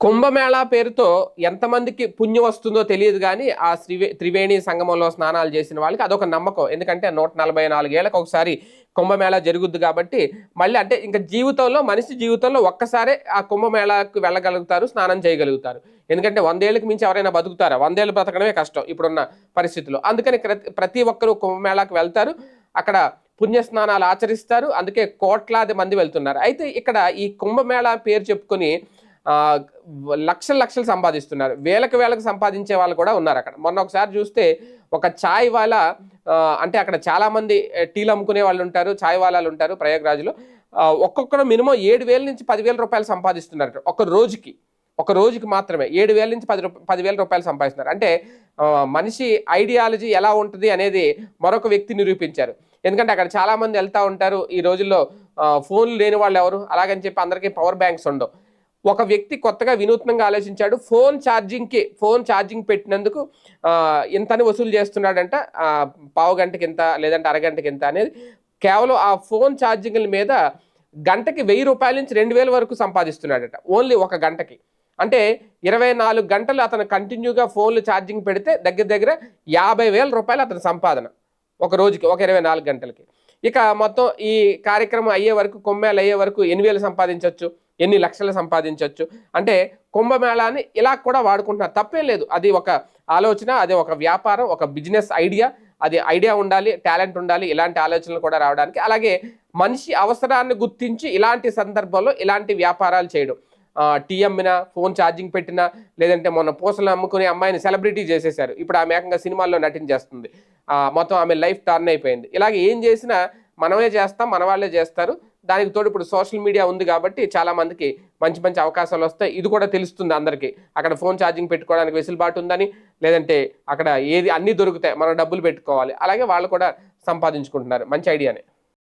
కుంభమేళా పేరుతో ఎంతమందికి పుణ్యం వస్తుందో తెలియదు కానీ ఆ త్రివే త్రివేణి సంగమంలో స్నానాలు చేసిన వాళ్ళకి అదొక నమ్మకం. ఎందుకంటే నూట నలభై నాలుగేళ్ళకి ఒకసారి కుంభమేళా జరుగుద్ది కాబట్టి మళ్ళీ అంటే ఇంకా జీవితంలో మనిషి జీవితంలో ఒక్కసారే ఆ కుంభమేళాకు వెళ్ళగలుగుతారు స్నానం చేయగలుగుతారు. ఎందుకంటే వందేళ్ళకి మించి ఎవరైనా బతుకుతారా? వందేళ్ళు బ్రతకడమే కష్టం ఇప్పుడున్న పరిస్థితుల్లో. అందుకని ప్రతి ప్రతి ఒక్కరూ కుంభమేళాకు వెళ్తారు అక్కడ పుణ్యస్నానాలు ఆచరిస్తారు అందుకే కోట్లాది మంది వెళ్తున్నారు. అయితే ఇక్కడ ఈ కుంభమేళా పేరు చెప్పుకొని లక్షలు లక్షలు సంపాదిస్తున్నారు. వేలకు వేలకు సంపాదించే వాళ్ళు కూడా ఉన్నారు అక్కడ. మొన్న ఒకసారి చూస్తే ఒక ఛాయ్ వాళ్ళ అంటే అక్కడ చాలామంది టీలు అమ్ముకునే వాళ్ళు ఉంటారు ఛాయ్ వాళ్ళు ఉంటారు ప్రయాగ్రాజ్లో. ఒక్కొక్కరు మినిమం ఏడు వేల నుంచి పదివేల రూపాయలు సంపాదిస్తున్నారు ఒక రోజుకి. ఒక రోజుకి మాత్రమే ఏడు వేల నుంచి పది పదివేల రూపాయలు సంపాదిస్తున్నారు. అంటే మనిషి ఐడియాలజీ ఎలా ఉంటుంది అనేది మరొక వ్యక్తి నిరూపించారు. ఎందుకంటే అక్కడ చాలామంది వెళ్తూ ఉంటారు. ఈ రోజుల్లో ఫోన్లు లేని వాళ్ళు ఎవరు? అలాగని చెప్పి అందరికీ పవర్ బ్యాంక్స్ ఉండవు. ఒక వ్యక్తి కొత్తగా వినూత్నంగా ఆలోచించాడు ఫోన్ ఛార్జింగ్కి ఫోన్ ఛార్జింగ్ పెట్టినందుకు ఇంతని వసూలు చేస్తున్నాడంట పావు గంటకి ఇంత లేదంటే అరగంటకి ఇంత అనేది. కేవలం ఆ ఫోన్ ఛార్జింగ్ల మీద గంటకి వెయ్యి రూపాయల నుంచి రెండు వేల వరకు సంపాదిస్తున్నాడట ఓన్లీ ఒక గంటకి. అంటే ఇరవై నాలుగు గంటలు అతను కంటిన్యూగా ఫోన్లు ఛార్జింగ్ పెడితే దగ్గర దగ్గర యాభై వేల రూపాయలు అతని సంపాదన ఒక రోజుకి ఒక ఇరవై నాలుగు గంటలకి. ఇక మొత్తం ఈ కార్యక్రమం అయ్యే వరకు కొమ్మేలు అయ్యే వరకు ఎన్ని వేలు సంపాదించవచ్చు ఎన్ని లక్షలు సంపాదించవచ్చు అంటే కుంభమేళాని ఇలా కూడా వాడుకుంటున్నారు. తప్పేం లేదు. అది ఒక ఆలోచన అది ఒక వ్యాపారం ఒక బిజినెస్ ఐడియా. అది ఐడియా ఉండాలి టాలెంట్ ఉండాలి ఇలాంటి ఆలోచనలు కూడా రావడానికి. అలాగే మనిషి అవసరాన్ని గుర్తించి ఇలాంటి సందర్భంలో ఇలాంటి వ్యాపారాలు చేయడం. టీ అమ్మినా ఫోన్ ఛార్జింగ్ పెట్టినా లేదంటే మొన్న పూసలు అమ్ముకునే అమ్మాయిని సెలబ్రిటీ చేసేశారు. ఇప్పుడు ఆమె ఏకంగా సినిమాల్లో నటించేస్తుంది. మొత్తం ఆమె లైఫ్ టర్న్ అయిపోయింది. ఇలాగ ఏం చేసినా మనమే చేస్తాం మన వాళ్ళే చేస్తారు. దానికి తోడు ఇప్పుడు సోషల్ మీడియా ఉంది కాబట్టి చాలా మందికి మంచి మంచి అవకాశాలు వస్తాయి. ఇది కూడా తెలుస్తుంది అందరికీ. అక్కడ ఫోన్ ఛార్జింగ్ పెట్టుకోవడానికి వెసులుబాటు ఉందని లేదంటే అక్కడ ఏది అన్నీ దొరుకుతాయి. మనం డబ్బులు పెట్టుకోవాలి. అలాగే వాళ్ళు కూడా సంపాదించుకుంటున్నారు. మంచి ఐడియానే.